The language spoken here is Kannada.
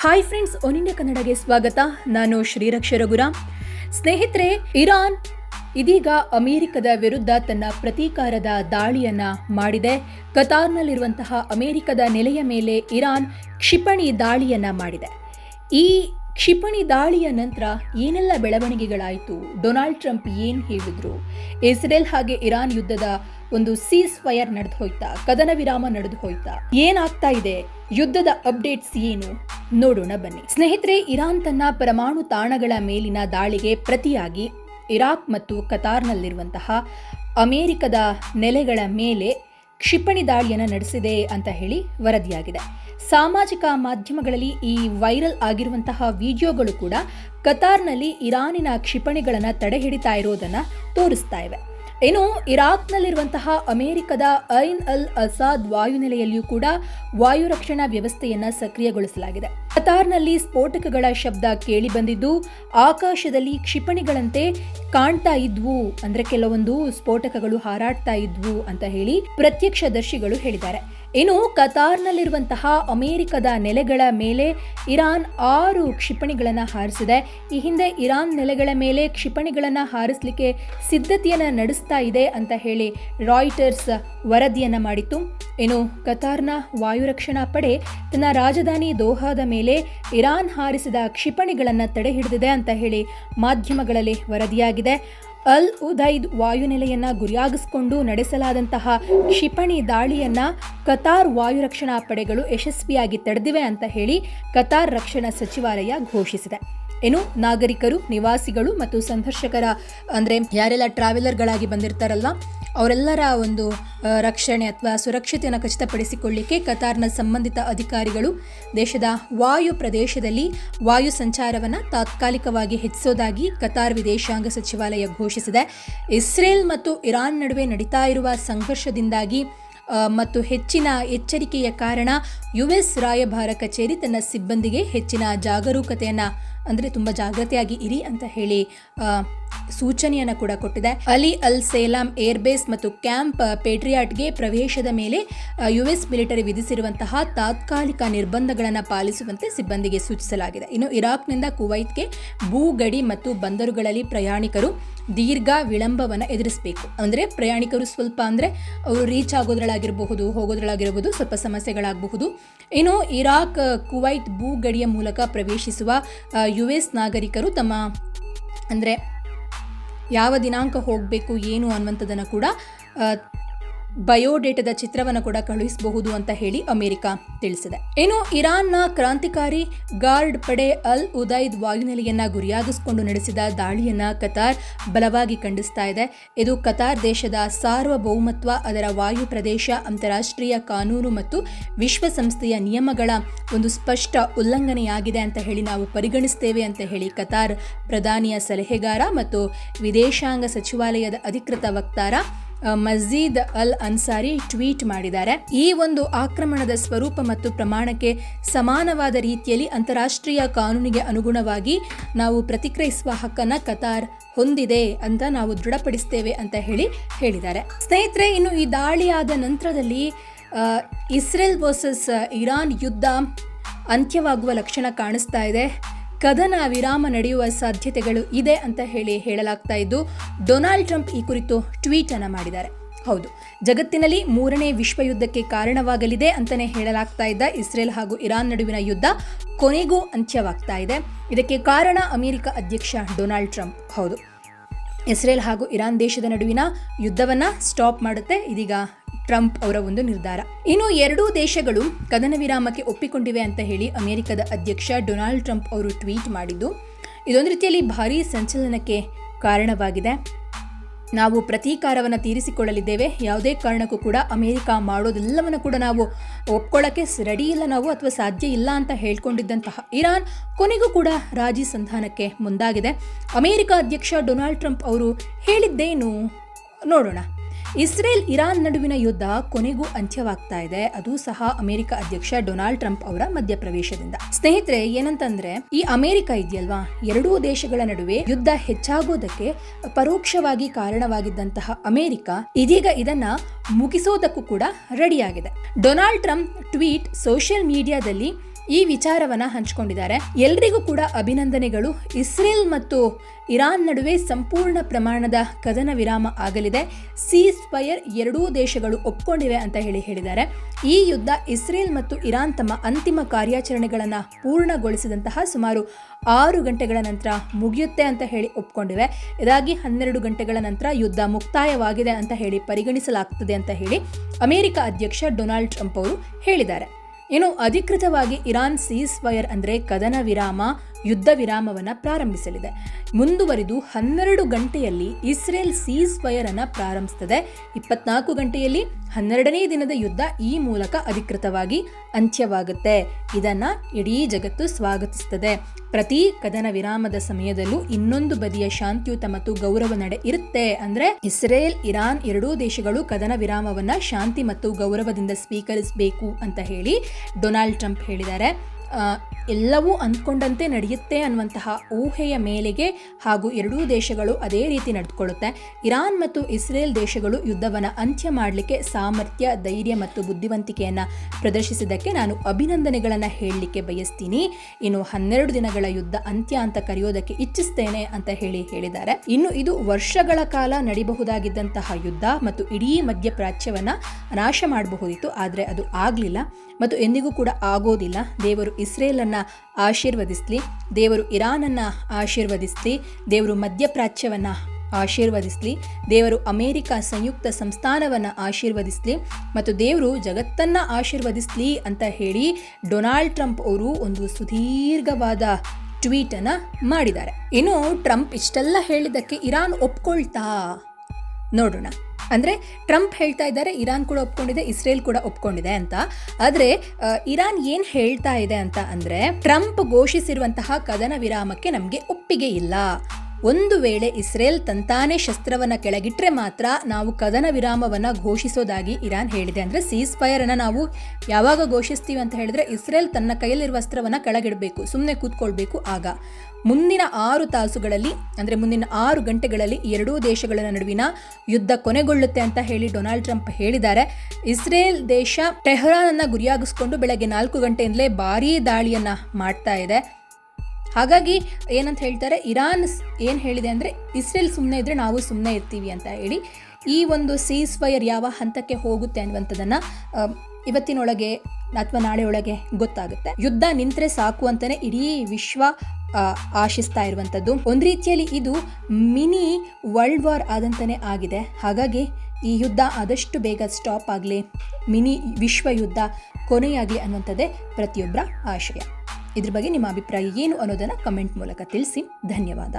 ಹಾಯ್ ಫ್ರೆಂಡ್ಸ್ ಒನ್ ಇಂಡಿಯಾ ಕನ್ನಡಗೆ ಸ್ವಾಗತ. ನಾನು ಶ್ರೀರಕ್ಷ ರಘುರಾಮ್. ಸ್ನೇಹಿತರೆ, ಇರಾನ್ ಇದೀಗ ಅಮೆರಿಕದ ವಿರುದ್ಧ ತನ್ನ ಪ್ರತೀಕಾರದ ದಾಳಿಯನ್ನ ಮಾಡಿದೆ. ಕತಾರ್ನಲ್ಲಿರುವಂತಹ ಅಮೆರಿಕದ ನೆಲೆಯ ಮೇಲೆ ಇರಾನ್ ಕ್ಷಿಪಣಿ ದಾಳಿಯನ್ನ ಮಾಡಿದೆ. ಈ ಕ್ಷಿಪಣಿ ದಾಳಿಯ ನಂತರ ಏನೆಲ್ಲ ಬೆಳವಣಿಗೆಗಳಾಯಿತು? ಡೊನಾಲ್ಡ್ ಟ್ರಂಪ್ ಏನು ಹೇಳಿದ್ರು? ಇಸ್ರೇಲ್ ಹಾಗೆ ಇರಾನ್ ಯುದ್ಧದ ಒಂದು ಸೀಸ್ ಫೈರ್ ನಡೆದು ಹೋಯ್ತಾ? ಕದನ ವಿರಾಮ ನಡೆದು ಹೋಯ್ತಾ? ಏನಾಗ್ತಾ ಇದೆ? ಯುದ್ಧದ ಅಪ್ಡೇಟ್ಸ್ ಏನು? ನೋಡೋಣ ಬನ್ನಿ. ಸ್ನೇಹಿತರೆ, ಇರಾನ್ ತನ್ನ ಪರಮಾಣು ತಾಣಗಳ ಮೇಲಿನ ದಾಳಿಗೆ ಪ್ರತಿಯಾಗಿ ಇರಾಕ್ ಮತ್ತು ಕತಾರ್ನಲ್ಲಿರುವಂತಹ ಅಮೆರಿಕದ ನೆಲೆಗಳ ಮೇಲೆ ಕ್ಷಿಪಣಿ ದಾಳಿಯನ್ನು ನಡೆಸಿದೆ ಅಂತ ಹೇಳಿ ವರದಿಯಾಗಿದೆ. ಸಾಮಾಜಿಕ ಮಾಧ್ಯಮಗಳಲ್ಲಿ ಈ ವೈರಲ್ ಆಗಿರುವಂತಹ ವಿಡಿಯೋಗಳು ಕೂಡ ಕತಾರ್ನಲ್ಲಿ ಇರಾನಿನ ಕ್ಷಿಪಣಿಗಳನ್ನು ತಡೆಹಿಡಿತಾ ಇರೋದನ್ನು ತೋರಿಸ್ತಾ ಇವೆ. ಇನ್ನು ಇರಾಕ್ನಲ್ಲಿರುವಂತಹ ಅಮೆರಿಕದ ಐನ್ ಅಲ್ ಅಸಾದ್ ವಾಯುನೆಲೆಯಲ್ಲಿಯೂ ಕೂಡ ವಾಯು ರಕ್ಷಣಾ ವ್ಯವಸ್ಥೆಯನ್ನು ಸಕ್ರಿಯಗೊಳಿಸಲಾಗಿದೆ. ಕತಾರ್ನಲ್ಲಿ ಸ್ಫೋಟಕಗಳ ಶಬ್ದ ಕೇಳಿ ಬಂದಿದ್ದು ಆಕಾಶದಲ್ಲಿ ಕ್ಷಿಪಣಿಗಳಂತೆ ಕಾಣ್ತಾ ಇದ್ವು ಅಂದ್ರೆ ಕೆಲವೊಂದು ಸ್ಫೋಟಕಗಳು ಹಾರಾಡ್ತಾ ಇದ್ವು ಅಂತ ಹೇಳಿ ಪ್ರತ್ಯಕ್ಷದರ್ಶಿಗಳು ಹೇಳಿದ್ದಾರೆ. ಇನ್ನು ಕತಾರ್ನಲ್ಲಿರುವಂತಹ ಅಮೆರಿಕದ ನೆಲೆಗಳ ಮೇಲೆ ಇರಾನ್ ಆರು ಕ್ಷಿಪಣಿಗಳನ್ನು ಹಾರಿಸಿದೆ. ಈ ಹಿಂದೆ ಇರಾನ್ ನೆಲೆಗಳ ಮೇಲೆ ಕ್ಷಿಪಣಿಗಳನ್ನು ಹಾರಿಸಲಿಕ್ಕೆ ಸಿದ್ಧತೆಯನ್ನು ನಡೆಸ್ತಾ ಇದೆ ಅಂತ ಹೇಳಿ ರಾಯ್ಟರ್ಸ್ ವರದಿಯನ್ನು ಮಾಡಿತ್ತು. ಇನ್ನು ಕತಾರ್ನ ವಾಯುರಕ್ಷಣಾ ಪಡೆ ತನ್ನ ರಾಜಧಾನಿ ದೋಹಾದ ಮೇಲೆ ಇರಾನ್ ಹಾರಿಸಿದ ಕ್ಷಿಪಣಿಗಳನ್ನು ತಡೆ ಹಿಡಿದಿದೆ ಅಂತ ಹೇಳಿ ಮಾಧ್ಯಮಗಳಲ್ಲಿ ವರದಿಯಾಗಿದೆ. ಅಲ್ ಉದೈದ್ ವಾಯುನೆಲೆಯನ್ನ ಗುರಿಯಾಗಿಸಿಕೊಂಡು ನಡೆಸಲಾದಂತಹ ಕ್ಷಿಪಣಿ ದಾಳಿಯನ್ನ ಕತಾರ್ ವಾಯುರಕ್ಷಣಾ ಪಡೆಗಳು ಯಶಸ್ವಿಯಾಗಿ ತಡೆದಿವೆ ಅಂತ ಹೇಳಿ ಕತಾರ್ ರಕ್ಷಣಾ ಸಚಿವಾಲಯ ಘೋಷಿಸಿದೆ. ಏನು ನಾಗರಿಕರು, ನಿವಾಸಿಗಳು ಮತ್ತು ಸಂದರ್ಶಕರ ಅಂದರೆ ಯಾರೆಲ್ಲ ಟ್ರಾವೆಲರ್ಗಳಾಗಿ ಬಂದಿರ್ತಾರಲ್ಲ ಅವರೆಲ್ಲರ ಒಂದು ರಕ್ಷಣೆ ಅಥವಾ ಸುರಕ್ಷತೆಯನ್ನು ಖಚಿತಪಡಿಸಿಕೊಳ್ಳಿಕ್ಕೆ ಕತಾರ್ನ ಸಂಬಂಧಿತ ಅಧಿಕಾರಿಗಳು ದೇಶದ ವಾಯು ಪ್ರದೇಶದಲ್ಲಿ ವಾಯು ಸಂಚಾರವನ್ನು ತಾತ್ಕಾಲಿಕವಾಗಿ ಹೆಚ್ಚಿಸೋದಾಗಿ ಕತಾರ್ ವಿದೇಶಾಂಗ ಸಚಿವಾಲಯ ಘೋಷಿಸಿದೆ. ಇಸ್ರೇಲ್ ಮತ್ತು ಇರಾನ್ ನಡುವೆ ನಡೀತಾ ಇರುವ ಸಂಘರ್ಷದಿಂದಾಗಿ ಮತ್ತು ಹೆಚ್ಚಿನ ಎಚ್ಚರಿಕೆಯ ಕಾರಣ ಯುಎಸ್ ರಾಯಭಾರ ಕಚೇರಿ ತನ್ನ ಸಿಬ್ಬಂದಿಗೆ ಹೆಚ್ಚಿನ ಜಾಗರೂಕತೆಯನ್ನು ಅಂದರೆ ತುಂಬ ಜಾಗ್ರತೆಯಾಗಿ ಇರಿ ಅಂತ ಹೇಳಿ ಸೂಚನೆಯನ್ನು ಕೂಡ ಕೊಟ್ಟಿದೆ. ಅಲಿ ಅಲ್ ಸೇಲಾಂ ಏರ್ಬೇಸ್ ಮತ್ತು ಕ್ಯಾಂಪ್ ಪೇಟ್ರಿಯಾಟ್ಗೆ ಪ್ರವೇಶದ ಮೇಲೆ ಯು ಎಸ್ ಮಿಲಿಟರಿ ವಿಧಿಸಿರುವಂತಹ ತಾತ್ಕಾಲಿಕ ನಿರ್ಬಂಧಗಳನ್ನು ಪಾಲಿಸುವಂತೆ ಸಿಬ್ಬಂದಿಗೆ ಸೂಚಿಸಲಾಗಿದೆ. ಇನ್ನು ಇರಾಕ್ನಿಂದ ಕುವೈತ್ಗೆ ಭೂಗಡಿ ಮತ್ತು ಬಂದರುಗಳಲ್ಲಿ ಪ್ರಯಾಣಿಕರು ದೀರ್ಘ ವಿಳಂಬವನ್ನು ಎದುರಿಸಬೇಕು. ಅಂದರೆ ಪ್ರಯಾಣಿಕರು ಸ್ವಲ್ಪ ಅಂದರೆ ಅವರು ರೀಚ್ ಆಗೋದ್ರಳಾಗಿರಬಹುದು ಹೋಗೋದ್ರಳಾಗಿರಬಹುದು ಸ್ವಲ್ಪ ಸಮಸ್ಯೆಗಳಾಗಬಹುದು. ಇನ್ನು ಇರಾಕ್, ಕುವೈತ್ ಭೂಗಡಿಯ ಮೂಲಕ ಪ್ರವೇಶಿಸುವ ಯು ಎಸ್ ನಾಗರಿಕರು ತಮ್ಮ ಅಂದರೆ ಯಾವ ದಿನಾಂಕ ಹೋಗಬೇಕು ಏನು ಅನ್ನುವಂಥದ್ದನ್ನು ಕೂಡ ಬಯೋಡೇಟಾದ ಚಿತ್ರವನ್ನು ಕೂಡ ಕಳುಹಿಸಬಹುದು ಅಂತ ಹೇಳಿ ಅಮೆರಿಕ ತಿಳಿಸಿದೆ. ಇನ್ನು ಇರಾನ್ನ ಕ್ರಾಂತಿಕಾರಿ ಗಾರ್ಡ್ ಪಡೆ ಅಲ್ ಉದೈದ್ ವಾಯುನೆಲೆಯನ್ನ ಗುರಿಯಾಗಿಸಿಕೊಂಡು ನಡೆಸಿದ ದಾಳಿಯನ್ನ ಕತಾರ್ ಬಲವಾಗಿ ಖಂಡಿಸ್ತಾ ಇದೆ. ಇದು ಕತಾರ್ ದೇಶದ ಸಾರ್ವಭೌಮತ್ವ, ಅದರ ವಾಯು ಪ್ರದೇಶ, ಅಂತಾರಾಷ್ಟ್ರೀಯ ಕಾನೂನು ಮತ್ತು ವಿಶ್ವಸಂಸ್ಥೆಯ ನಿಯಮಗಳ ಒಂದು ಸ್ಪಷ್ಟ ಉಲ್ಲಂಘನೆಯಾಗಿದೆ ಅಂತ ಹೇಳಿ ನಾವು ಪರಿಗಣಿಸ್ತೇವೆ ಅಂತ ಹೇಳಿ ಕತಾರ್ ಪ್ರಧಾನಿಯ ಸಲಹೆಗಾರ ಮತ್ತು ವಿದೇಶಾಂಗ ಸಚಿವಾಲಯದ ಅಧಿಕೃತ ವಕ್ತಾರ ಮಜೀದ್ ಅಲ್ ಅನ್ಸಾರಿ ಟ್ವೀಟ್ ಮಾಡಿದ್ದಾರೆ. ಈ ಒಂದು ಆಕ್ರಮಣದ ಸ್ವರೂಪ ಮತ್ತು ಪ್ರಮಾಣಕ್ಕೆ ಸಮಾನವಾದ ರೀತಿಯಲ್ಲಿ ಅಂತಾರಾಷ್ಟ್ರೀಯ ಕಾನೂನಿಗೆ ಅನುಗುಣವಾಗಿ ನಾವು ಪ್ರತಿಕ್ರಿಯಿಸುವ ಹಕ್ಕನ್ನು ಕತಾರ್ ಹೊಂದಿದೆ ಅಂತ ನಾವು ದೃಢಪಡಿಸ್ತೇವೆ ಅಂತ ಹೇಳಿ ಹೇಳಿದ್ದಾರೆ. ಸ್ನೇಹಿತರೆ, ಇನ್ನು ಈ ದಾಳಿಯಾದ ನಂತರದಲ್ಲಿ ಇಸ್ರೇಲ್ ವರ್ಸಸ್ ಇರಾನ್ ಯುದ್ಧ ಅಂತ್ಯವಾಗುವ ಲಕ್ಷಣ ಕಾಣಿಸ್ತಾ ಇದೆ. ಕದನ ವಿರಾಮ ನಡೆಯುವ ಸಾಧ್ಯತೆಗಳು ಇದೆ ಅಂತ ಹೇಳಿ ಹೇಳಲಾಗ್ತಾ ಇದ್ದು, ಡೊನಾಲ್ಡ್ ಟ್ರಂಪ್ ಈ ಕುರಿತು ಟ್ವೀಟ್ ಅನ್ನು ಮಾಡಿದ್ದಾರೆ. ಹೌದು, ಜಗತ್ತಿನಲ್ಲಿ ಮೂರನೇ ವಿಶ್ವಯುದ್ಧಕ್ಕೆ ಕಾರಣವಾಗಲಿದೆ ಅಂತಾನೆ ಹೇಳಲಾಗ್ತಾ ಇದ್ದ ಇಸ್ರೇಲ್ ಹಾಗೂ ಇರಾನ್ ನಡುವಿನ ಯುದ್ಧ ಕೊನೆಗೂ ಅಂತ್ಯವಾಗ್ತಾ ಇದೆ. ಇದಕ್ಕೆ ಕಾರಣ ಅಮೆರಿಕ ಅಧ್ಯಕ್ಷ ಡೊನಾಲ್ಡ್ ಟ್ರಂಪ್. ಹೌದು, ಇಸ್ರೇಲ್ ಹಾಗೂ ಇರಾನ್ ದೇಶದ ನಡುವಿನ ಯುದ್ಧವನ್ನ ಸ್ಟಾಪ್ ಮಾಡುತ್ತೆ. ಇದೀಗ ಟ್ರಂಪ್ ಅವರ ಒಂದು ನಿರ್ಧಾರ. ಇನ್ನು ಎರಡೂ ದೇಶಗಳು ಕದನ ವಿರಾಮಕ್ಕೆ ಒಪ್ಪಿಕೊಂಡಿವೆ ಅಂತ ಹೇಳಿ ಅಮೆರಿಕದ ಅಧ್ಯಕ್ಷ ಡೊನಾಲ್ಡ್ ಟ್ರಂಪ್ ಅವರು ಟ್ವೀಟ್ ಮಾಡಿದ್ದು, ಇದೊಂದು ರೀತಿಯಲ್ಲಿ ಭಾರೀ ಸಂಚಲನಕ್ಕೆ ಕಾರಣವಾಗಿದೆ. ನಾವು ಪ್ರತೀಕಾರವನ್ನು ತೀರಿಸಿಕೊಳ್ಳಲಿದ್ದೇವೆ. ಯಾವುದೇ ಕಾರಣಕ್ಕೂ ಕೂಡ ಅಮೆರಿಕ ಮಾಡೋದೆಲ್ಲವನ್ನು ಕೂಡ ನಾವು ಒಪ್ಕೊಳ್ಳೋಕ್ಕೆ ರೆಡಿ ಇಲ್ಲ ನಾವು ಅಥವಾ ಸಾಧ್ಯ ಇಲ್ಲ ಅಂತ ಹೇಳ್ಕೊಂಡಿದ್ದಂತಹ ಇರಾನ್ ಕೊನೆಗೂ ಕೂಡ ರಾಜಿ ಸಂಧಾನಕ್ಕೆ ಮುಂದಾಗಿದೆ. ಅಮೆರಿಕ ಅಧ್ಯಕ್ಷ ಡೊನಾಲ್ಡ್ ಟ್ರಂಪ್ ಅವರು ಹೇಳಿದ್ದೇನು ನೋಡೋಣ. ಇಸ್ರೇಲ್ ಇರಾನ್ ನಡುವಿನ ಯುದ್ಧ ಕೊನೆಗೂ ಅಂತ್ಯವಾಗ್ತಾ ಇದೆ. ಅದು ಸಹ ಅಮೆರಿಕ ಅಧ್ಯಕ್ಷ ಡೊನಾಲ್ಡ್ ಟ್ರಂಪ್ ಅವರ ಮಧ್ಯಪ್ರವೇಶದಿಂದ. ಸ್ನೇಹಿತರೆ, ಏನಂತಂದ್ರೆ, ಈ ಅಮೆರಿಕ ಇದೆಯಲ್ವಾ? ಎರಡೂ ದೇಶಗಳ ನಡುವೆ ಯುದ್ಧ ಹೆಚ್ಚಾಗೋದಕ್ಕೆ ಪರೋಕ್ಷವಾಗಿ ಕಾರಣವಾಗಿದ್ದಂತಹ ಅಮೆರಿಕ ಇದೀಗ ಇದನ್ನ ಮುಗಿಸೋದಕ್ಕೂ ಕೂಡ ರೆಡಿಯಾಗಿದೆ. ಡೊನಾಲ್ಡ್ ಟ್ರಂಪ್ ಟ್ವೀಟ್ ಸೋಷಿಯಲ್ ಮೀಡಿಯಾದಲ್ಲಿ ಈ ವಿಚಾರವನ್ನ ಹಂಚಿಕೊಂಡಿದ್ದಾರೆ. ಎಲ್ರಿಗೂ ಕೂಡ ಅಭಿನಂದನೆಗಳು. ಇಸ್ರೇಲ್ ಮತ್ತು ಇರಾನ್ ನಡುವೆ ಸಂಪೂರ್ಣ ಪ್ರಮಾಣದ ಕದನ ವಿರಾಮ ಆಗಲಿದೆ. ಸೀಸ್ ಫೈರ್ ಎರಡೂ ದೇಶಗಳು ಒಪ್ಕೊಂಡಿವೆ ಅಂತ ಹೇಳಿ ಹೇಳಿದ್ದಾರೆ. ಈ ಯುದ್ಧ ಇಸ್ರೇಲ್ ಮತ್ತು ಇರಾನ್ ತಮ್ಮ ಅಂತಿಮ ಕಾರ್ಯಾಚರಣೆಗಳನ್ನು ಪೂರ್ಣಗೊಳಿಸಿದಂತಹ ಸುಮಾರು ಆರು ಗಂಟೆಗಳ ನಂತರ ಮುಗಿಯುತ್ತೆ ಅಂತ ಹೇಳಿ ಒಪ್ಕೊಂಡಿವೆ. ಇದಾಗಿ ಹನ್ನೆರಡು ಗಂಟೆಗಳ ನಂತರ ಯುದ್ಧ ಮುಕ್ತಾಯವಾಗಿದೆ ಅಂತ ಹೇಳಿ ಪರಿಗಣಿಸಲಾಗ್ತದೆ ಅಂತ ಹೇಳಿ ಅಮೆರಿಕ ಅಧ್ಯಕ್ಷ ಡೊನಾಲ್ಡ್ ಟ್ರಂಪ್ ಅವರು ಹೇಳಿದ್ದಾರೆ. ಇನ್ನು ಅಧಿಕೃತವಾಗಿ ಇರಾನ್ ಸೀಸ್ ಫೈರ್ ಅಂದರೆ ಕದನ ವಿರಾಮ, ಯುದ್ಧ ವಿರಾಮವನ್ನು ಪ್ರಾರಂಭಿಸಲಿದೆ. ಮುಂದುವರಿದು ಹನ್ನೆರಡು ಗಂಟೆಯಲ್ಲಿ ಇಸ್ರೇಲ್ ಸೀಸ್ ಫೈರ್ ಅನ್ನು ಪ್ರಾರಂಭಿಸ್ತದೆ. ಇಪ್ಪತ್ನಾಲ್ಕು ಗಂಟೆಯಲ್ಲಿ ಹನ್ನೆರಡನೇ ದಿನದ ಯುದ್ಧ ಈ ಮೂಲಕ ಅಧಿಕೃತವಾಗಿ ಅಂತ್ಯವಾಗುತ್ತೆ. ಇದನ್ನ ಇಡೀ ಜಗತ್ತು ಸ್ವಾಗತಿಸುತ್ತದೆ ಪ್ರತಿ ಕದನ ವಿರಾಮದ ಸಮಯದಲ್ಲೂ ಇನ್ನೊಂದು ಬದಿಯ ಶಾಂತಿಯುತ ಮತ್ತು ಗೌರವ ನಡೆ ಇರುತ್ತೆ. ಅಂದ್ರೆ ಇಸ್ರೇಲ್, ಇರಾನ್ ಎರಡೂ ದೇಶಗಳು ಕದನ ವಿರಾಮವನ್ನ ಶಾಂತಿ ಮತ್ತು ಗೌರವದಿಂದ ಸ್ವೀಕರಿಸಬೇಕು ಅಂತ ಹೇಳಿ ಡೊನಾಲ್ಡ್ ಟ್ರಂಪ್ ಹೇಳಿದ್ದಾರೆ. ಎಲ್ಲವೂ ಅಂದ್ಕೊಂಡಂತೆ ನಡೆಯುತ್ತೆ ಅನ್ನುವಂತಹ ಊಹೆಯ ಮೇಲೆಗೆ ಹಾಗೂ ಎರಡೂ ದೇಶಗಳು ಅದೇ ರೀತಿ ನಡೆದುಕೊಳ್ಳುತ್ತೆ. ಇರಾನ್ ಮತ್ತು ಇಸ್ರೇಲ್ ದೇಶಗಳು ಯುದ್ಧವನ್ನು ಅಂತ್ಯ ಮಾಡಲಿಕ್ಕೆ ಸಾಮರ್ಥ್ಯ, ಧೈರ್ಯ ಮತ್ತು ಬುದ್ಧಿವಂತಿಕೆಯನ್ನು ಪ್ರದರ್ಶಿಸಿದ್ದಕ್ಕೆ ನಾನು ಅಭಿನಂದನೆಗಳನ್ನು ಹೇಳಲಿಕ್ಕೆ ಬಯಸ್ತೀನಿ. ಇನ್ನು ಹನ್ನೆರಡು ದಿನಗಳ ಯುದ್ಧ ಅಂತ್ಯ ಅಂತ ಕರೆಯೋದಕ್ಕೆ ಇಚ್ಛಿಸ್ತೇನೆ ಅಂತ ಹೇಳಿ ಹೇಳಿದ್ದಾರೆ. ಇನ್ನು ಇದು ವರ್ಷಗಳ ಕಾಲ ನಡೆಯಬಹುದಾಗಿದ್ದಂತಹ ಯುದ್ಧ ಮತ್ತು ಇಡೀ ಮಧ್ಯಪ್ರಾಚ್ಯವನ್ನು ನಾಶ ಮಾಡಬಹುದಿತ್ತು, ಆದರೆ ಅದು ಆಗಲಿಲ್ಲ. ಮತ್ತು ಎಂದಿಗೂ ಕೂಡ ಆಗೋದಿಲ್ಲ. ದೇವರು ಇಸ್ರೇಲನ್ನ ಆಶೀರ್ವದಿಸಲಿ, ದೇವರು ಇರಾನನ್ನ ಆಶೀರ್ವದಿಸಲಿ, ದೇವರು ಮಧ್ಯಪ್ರಾಚ್ಯವನ್ನ ಆಶೀರ್ವದಿಸಲಿ, ದೇವರು ಅಮೇರಿಕ ಸಂಯುಕ್ತ ಸಂಸ್ಥಾನವನ್ನು ಆಶೀರ್ವದಿಸಲಿ ಮತ್ತು ದೇವರು ಜಗತ್ತನ್ನ ಆಶೀರ್ವದಿಸಲಿ ಅಂತ ಹೇಳಿ ಡೊನಾಲ್ಡ್ ಟ್ರಂಪ್ ಅವರು ಒಂದು ಸುದೀರ್ಘವಾದ ಟ್ವೀಟ್ ಅನ್ನ ಮಾಡಿದ್ದಾರೆ. ಇನ್ನು ಟ್ರಂಪ್ ಇಷ್ಟೆಲ್ಲ ಹೇಳಿದ್ದಕ್ಕೆ ಇರಾನ್ ಒಪ್ಕೊಳ್ತಾ? ನೋಡೋಣ. ಅಂದರೆ ಟ್ರಂಪ್ ಹೇಳ್ತಾ ಇದ್ದಾರೆ, ಇರಾನ್ ಕೂಡ ಒಪ್ಕೊಂಡಿದೆ, ಇಸ್ರೇಲ್ ಕೂಡ ಒಪ್ಕೊಂಡಿದೆ ಅಂತ. ಆದರೆ ಇರಾನ್ ಏನು ಹೇಳ್ತಾ ಇದೆ ಅಂತ ಅಂದರೆ ಟ್ರಂಪ್ ಘೋಷಿಸಿರುವಂತಹ ಕದನ ವಿರಾಮಕ್ಕೆ ನಮಗೆ ಒಪ್ಪಿಗೆ ಇಲ್ಲ. ಒಂದು ವೇಳೆ ಇಸ್ರೇಲ್ ತಂತಾನೇ ಶಸ್ತ್ರವನ್ನ ಕೆಳಗಿಟ್ರೆ ಮಾತ್ರ ನಾವು ಕದನ ವಿರಾಮವನ್ನ ಘೋಷಿಸೋದಾಗಿ ಇರಾನ್ ಹೇಳಿದೆ. ಅಂದ್ರೆ ಸೀಸ್ ಫೈರ್ ಅನ್ನ ನಾವು ಯಾವಾಗ ಘೋಷಿಸ್ತೀವಿ ಅಂತ ಹೇಳಿದ್ರೆ ಇಸ್ರೇಲ್ ತನ್ನ ಕೈಯಲ್ಲಿರುವ ಅಸ್ತ್ರವನ್ನು ಕೆಳಗಿಡಬೇಕು ಸುಮ್ಮನೆ ಕೂತ್ಕೊಳ್ಬೇಕು ಆಗ. ಮುಂದಿನ ಆರು ತಾಸುಗಳಲ್ಲಿ, ಅಂದ್ರೆ ಮುಂದಿನ ಆರು ಗಂಟೆಗಳಲ್ಲಿ ಎರಡೂ ದೇಶಗಳ ನಡುವಿನ ಯುದ್ಧ ಕೊನೆಗೊಳ್ಳುತ್ತೆ ಅಂತ ಹೇಳಿ ಡೊನಾಲ್ಡ್ ಟ್ರಂಪ್ ಹೇಳಿದ್ದಾರೆ. ಇಸ್ರೇಲ್ ದೇಶ ಟೆಹ್ರಾನ್ ಅನ್ನ ಗುರಿಯಾಗಿಸ್ಕೊಂಡು ಬೆಳಗ್ಗೆ ನಾಲ್ಕು ಗಂಟೆಯಿಂದಲೇ ಭಾರೀ ದಾಳಿಯನ್ನ ಮಾಡ್ತಾ ಇದೆ. ಹಾಗಾಗಿ ಏನಂತ ಹೇಳ್ತಾರೆ, ಇರಾನ್ ಏನು ಹೇಳಿದೆ ಅಂದರೆ, ಇಸ್ರೇಲ್ ಸುಮ್ಮನೆ ಇದ್ದರೆ ನಾವು ಸುಮ್ಮನೆ ಇರ್ತೀವಿ ಅಂತ ಹೇಳಿ, ಈ ಒಂದು ಸೀಸ್ ಫೈರ್ ಯಾವ ಹಂತಕ್ಕೆ ಹೋಗುತ್ತೆ ಅನ್ನುವಂಥದ್ದನ್ನು ಇವತ್ತಿನೊಳಗೆ ಅಥವಾ ನಾಳೆಯೊಳಗೆ ಗೊತ್ತಾಗುತ್ತೆ. ಯುದ್ಧ ನಿಂತರೆ ಸಾಕು ಅಂತಲೇ ಇಡೀ ವಿಶ್ವ ಆಶಿಸ್ತಾ ಇರುವಂಥದ್ದು. ಒಂದು ರೀತಿಯಲ್ಲಿ ಇದು ಮಿನಿ ವರ್ಲ್ಡ್ ವಾರ್ ಆದಂತಲೇ ಆಗಿದೆ. ಹಾಗಾಗಿ ಈ ಯುದ್ಧ ಆದಷ್ಟು ಬೇಗ ಸ್ಟಾಪ್ ಆಗಲಿ. ಮಿನಿ ವಿಶ್ವ ಯುದ್ಧ ಕೊನೆಯಾಗಲಿ ಅನ್ನುವಂಥದ್ದೇ ಪ್ರತಿಯೊಬ್ಬರ ಆಶಯ. ಇದ್ರ ಬಗ್ಗೆ ನಿಮ್ಮ ಅಭಿಪ್ರಾಯ ಏನು ಅನ್ನೋದನ್ನು ಕಮೆಂಟ್ ಮೂಲಕ ತಿಳಿಸಿ. ಧನ್ಯವಾದ.